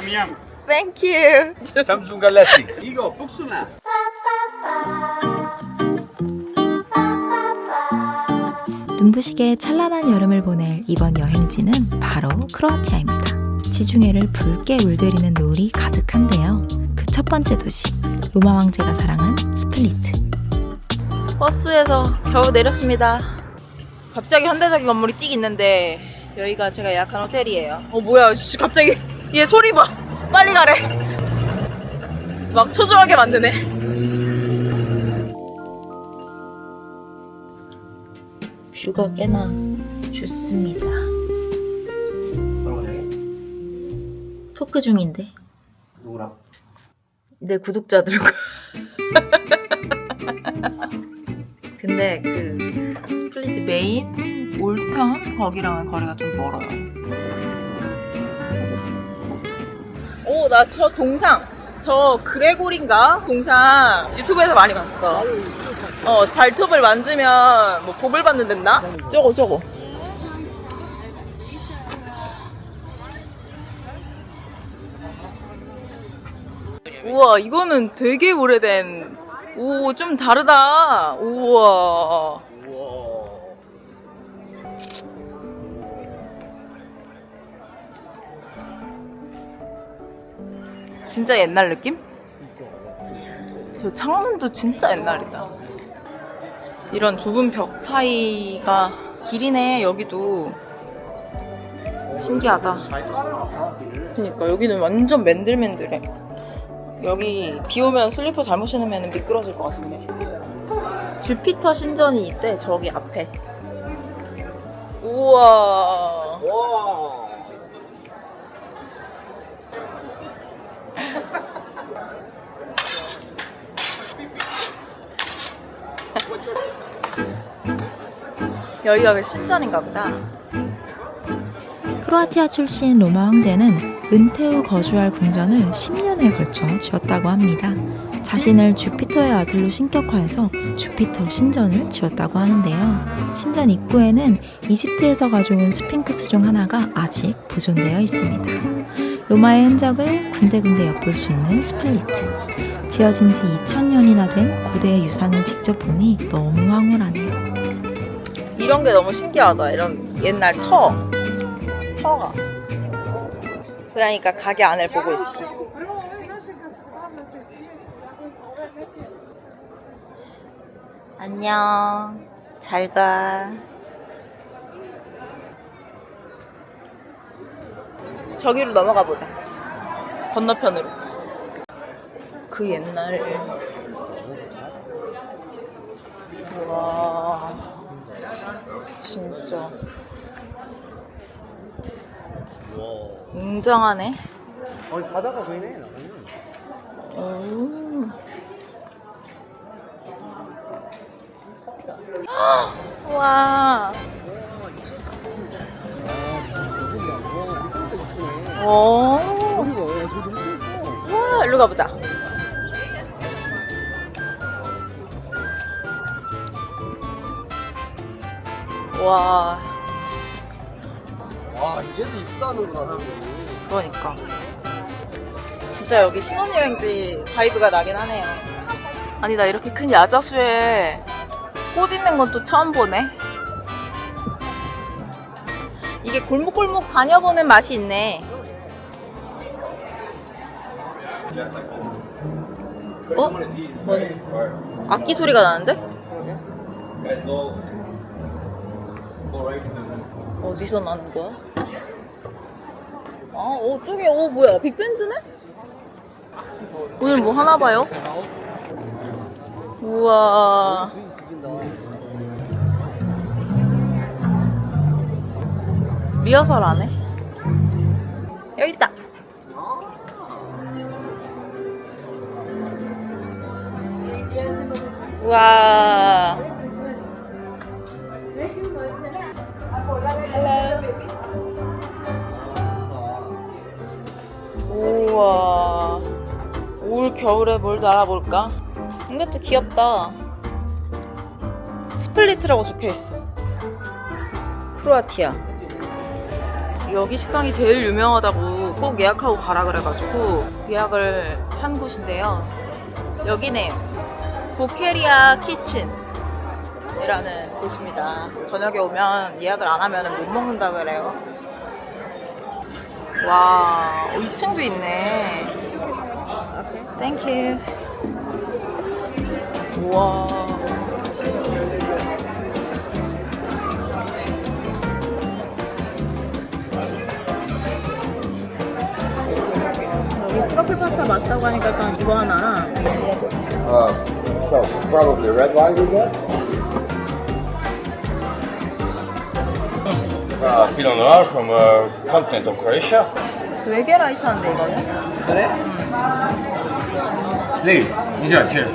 Yum yum. Thank you. Samsung Galaxy. 이거 복숭아. 눈부시게 찬란한 여름을 보낼 이번 여행지는 바로 크로아티아입니다. 지중해를 붉게 물들이는 노을이 가득한데요. 그 첫 번째 도시, 로마 왕제가 사랑한 스플리트. 버스에서 겨우 내렸습니다. 갑자기 현대적인 건물이 띡 있는데 여기가 제가 예약한 호텔이에요. 어 뭐야, 씨, 갑자기 얘 소리 봐. 빨리 가래. 막 초조하게 만드네. 뷰가 꽤나 좋습니다. 토크 중인데 누구랑? 내 구독자들과. 근데 그 스플리트 메인 올드타운 거기랑은 거리가 좀 멀어요. 오, 나 저 동상, 저 그레골인가 동상 유튜브에서 많이 봤어. 어, 발톱을 만지면 뭐 복을 받는 덴다? 저거 저거. 우와, 이거는 되게 오래된. 오, 좀 다르다. 우와. 진짜 옛날 느낌? 저 창문도 진짜 옛날이다. 이런 좁은 벽 사이가 길이네, 여기도. 신기하다. 그러니까 여기는 완전 맨들맨들해. 여기 비 오면 슬리퍼 잘못 신으면 미끄러질 것 같은데. 주피터 신전이 있대 저기 앞에. 우와. 와. 여기가 그 신전인가 보다. 크로아티아 출신 로마 황제는 은퇴 후 거주할 궁전을 10년에 걸쳐 지었다고 합니다. 자신을 주피터의 아들로 신격화해서 주피터 신전을 지었다고 하는데요. 신전 입구에는 이집트에서 가져온 스핑크스 중 하나가 아직 보존되어 있습니다. 로마의 흔적을 군데군데 엿볼 수 있는 스플리트. 지어진 지 2000년이나 된 고대의 유산을 직접 보니 너무 황홀하네요. 이런 게 너무 신기하다. 이런 옛날 터. 터가. 그러니까 가게 안을 보고 있어. 안녕. 잘 가. 저기로 넘어가 보자. 건너편으로. 그 옛날. 와. 진짜. 웅장하네. 아니 바다가 보이네 나는. 오. 와. 오. 어디가? 야, 저 너무 예뻐. 와, 일로 가보자. 와, 와 이제서 입사하는구나 사람들이. 그러니까. 진짜 여기 신혼여행지 바이브가 나긴 하네요. 아니, 나 이렇게 큰 야자수에 꽃 있는 건 또 처음 보네. 이게 골목골목 다녀보는 맛이 있네. 어? 뭐네? 악기 소리가 나는데? 어디서 나는 거야? 아, 어, 저기, 어, 뭐야, 빅밴드네? 오늘 뭐 하나 봐요? 우와. 리허설 안 해? 여기 있다. 와. 우와. 올 겨울에 뭘 날아볼까? 이것도 귀엽다. 스플리트라고 적혀 있어. 크로아티아. 여기 식당이 제일 유명하다고 꼭 예약하고 가라 그래가지고 예약을 한 곳인데요. 여기네요. 보케리아 키친. 이라는 곳입니다. 저녁에 오면 예약을 안 하면 못 먹는다 그래요. 와, 2층도 있네. 땡큐. 우와. 여기 트러플 파스타 맛있다고 하니까 일단 이거 하나랑 Uh, so probably red wine we get. Uh, Pinot Noir from uh, continent of Croatia. 되게 라이트한데 이거는? Please, enjoy. Cheers.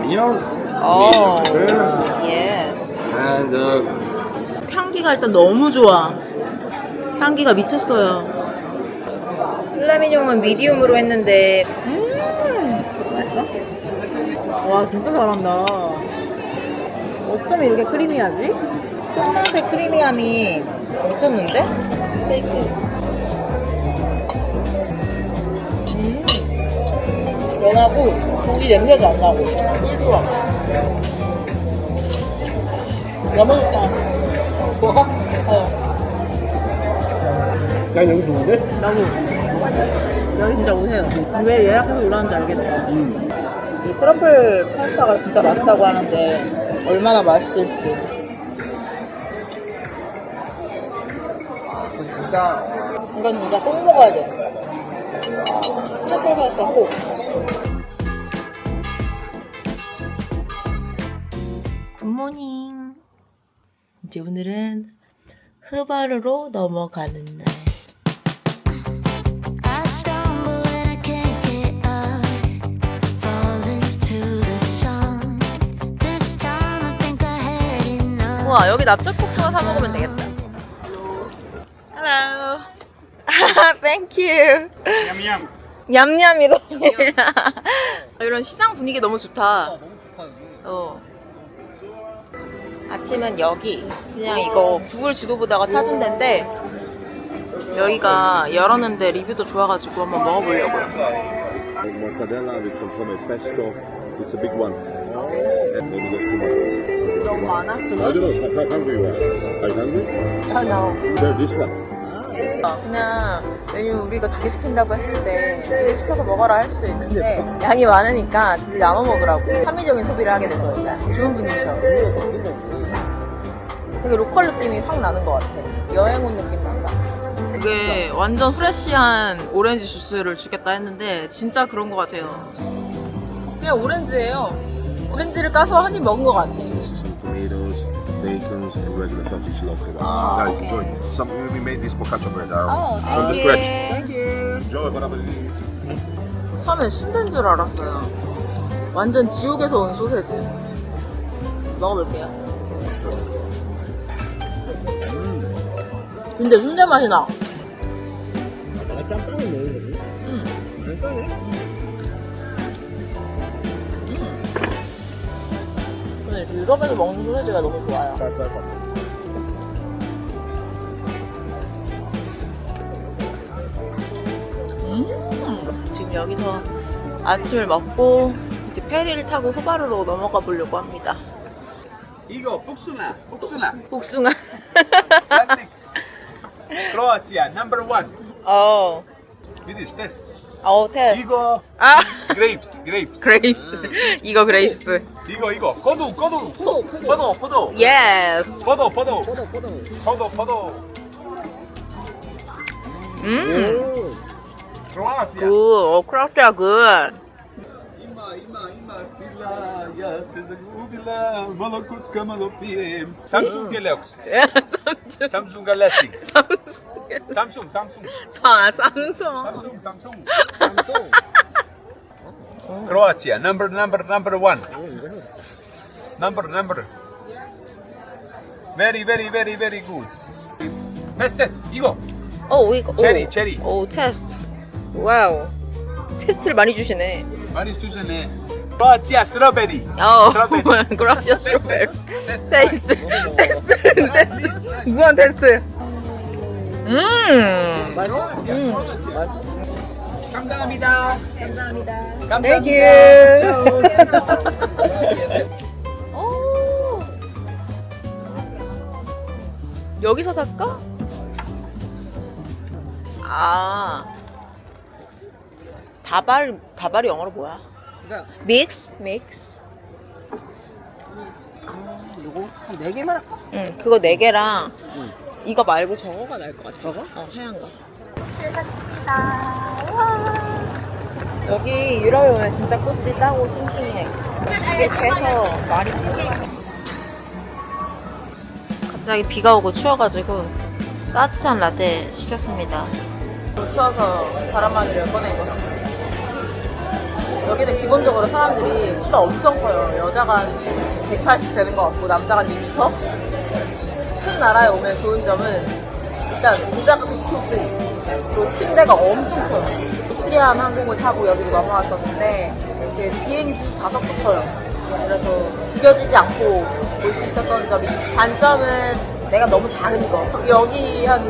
Mignon. 오, 예스. And uh, 향기가 일단 너무 좋아. 향기가 미쳤어요. 플라미뇽은 미디움으로 했는데, 음, 맛있어? 와, 진짜 잘한다. 어쩜 이렇게 크리미하지? 콩맛의 크리미함이 미쳤는데? 스테이크. 음, 연하고 고기 냄새도 안 나고 꿀 좋아. 너무 좋다. 어. 난 여기 좋은데? 나도 여기 진짜 오세요. 왜 예약해서 올라왔는지 알겠다. 이 트러플 파스타가 진짜 맛있다고 하는데 얼마나 맛있을지. 진짜 이건 진짜 꼭 먹어야 돼. 트러플 파스타 꼭. 굿모닝. 이제 오늘은 흐바르로 넘어가는 날. 우와 여기 납작복숭아 사 먹으면 되겠다. Hello. Thank you. 냠냠. 냠냠이래. 이런 시장 분위기 너무 좋다. 너무 좋다 여기. 어. 아침은 여기 그냥 이거 구글 지도 보다가 찾은 데인데 여기가 열었는데 리뷰도 좋아가지고 한번 먹어보려고요. mortadella with some homemade pesto. It's a big one. Maybe that's too much. 너무 많아? I don't know how hungry you are. Are you hungry? 아, no. There, this one. 어, 그냥 메뉴 우리가 두 개 시킨다고 했을 때 두 개 시켜서 먹어라 할 수도 있는데 양이 많으니까 둘이 나눠 먹으라고 합리적인 소비를 하게 됐습니다. 좋은 분이셔. 되게 로컬 느낌이 확 나는 것 같아. 여행 온 느낌 난다. 그게 완전 프레시한 오렌지 주스를 주겠다 했는데 진짜 그런 것 같아요. 그냥 오렌지예요. 오렌지를 까서 한 입 먹은 것 같아. Some tomatoes, bacons, and regular sausage local one. Ah, Guys, okay. enjoy. Some, we made this focaccia bread 어, own. From the scratch. Enjoy. Bon appetit. 처음엔 순대인 줄 알았어요. 완전 지옥에서 온 소세지. 먹어볼게요. 근데 순대 맛이 나. 내가 짬뽕을 먹는 거지. 음. 짬뽕을? 근데 이렇게 유럽에서 먹는 소세지가 너무 좋아요. 쌀쌀 것 같아. 지금 여기서 아침을 먹고 이제 페리를 타고 후바르로 넘어가 보려고 합니다. Puksuna, Puksuna, 복숭아. plastic. Croatia, number one. 어, Vidiš, test. 어, 테스트. Igo, 아, grapes, grapes. 그레이프스. 이거 그레이프스. Igo, Igo, kodu, kodu. Podo, podo. 예스. Podo, podo. 뻗어 뻗어. Podo, podo. 음. 어, stila, ja se zagubila, malo kucka, malo pijem. Samsung Galaxy, Samsung Galaxy. Samsung, Samsung, 아, 삼성. Samsung, Samsung. 쌈송. Croatia, number, number, number one. Number, number. Very, very, very, very good. Test, test. Igo. 오, 이거. 체리, 오. 체리. 오, 테스트. 와우. 테스트를 많이 주시네. Is Tuesday? Croatia, strawberry. 어. 그라시아 스트로베리. 테스트. 테스트. 테스트. 무한 테스트. 음. 맛있어? 음. 맛있어? 감사합니다. 감사합니다. Thank 오. 여기서 살까? 아. 다발 다발이 영어로 뭐야? 그러니까 믹스? 믹스. 요거 한 4개만 할까? 응, 그거 네 개랑 이거 말고 저거가 나을 것 같아. 저거? 어, 하얀 거. 꽃을 샀습니다. 와. 여기 유럽에 오면 진짜 꽃이 싸고 싱싱해. 이게 돼서 말이 돼. 갑자기 비가 오고 추워가지고 따뜻한 라떼 시켰습니다. 추워서 바람막이를 꺼내 입었습니다. 여기는 기본적으로 사람들이 키가 엄청 커요. 여자가 한180 되는 것 같고 남자가 2m? 큰 나라에 오면 좋은 점은 일단 의자가 크고 또 침대가 엄청 커요. 오스트리안 항공을 타고 여기로 넘어왔었는데 그 비행기 좌석도 커요. 그래서 구겨지지 않고 볼 수 있었던 점이 단점은 내가 너무 작은 거. 여기 한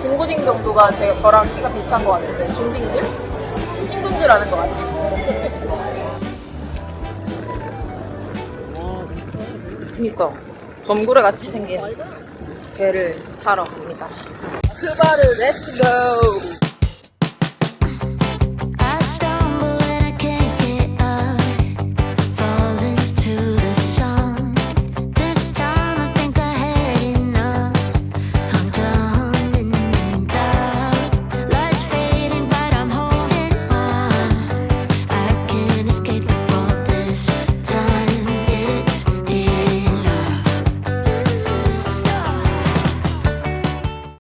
중고딩 정도가 제가 저랑 키가 비슷한 것 같은데 중딩들? 친구인 줄 아는 것 같아요. 그니까 범구레 같이 생긴 배를 타러 갑니다. 크바르 렛츠고!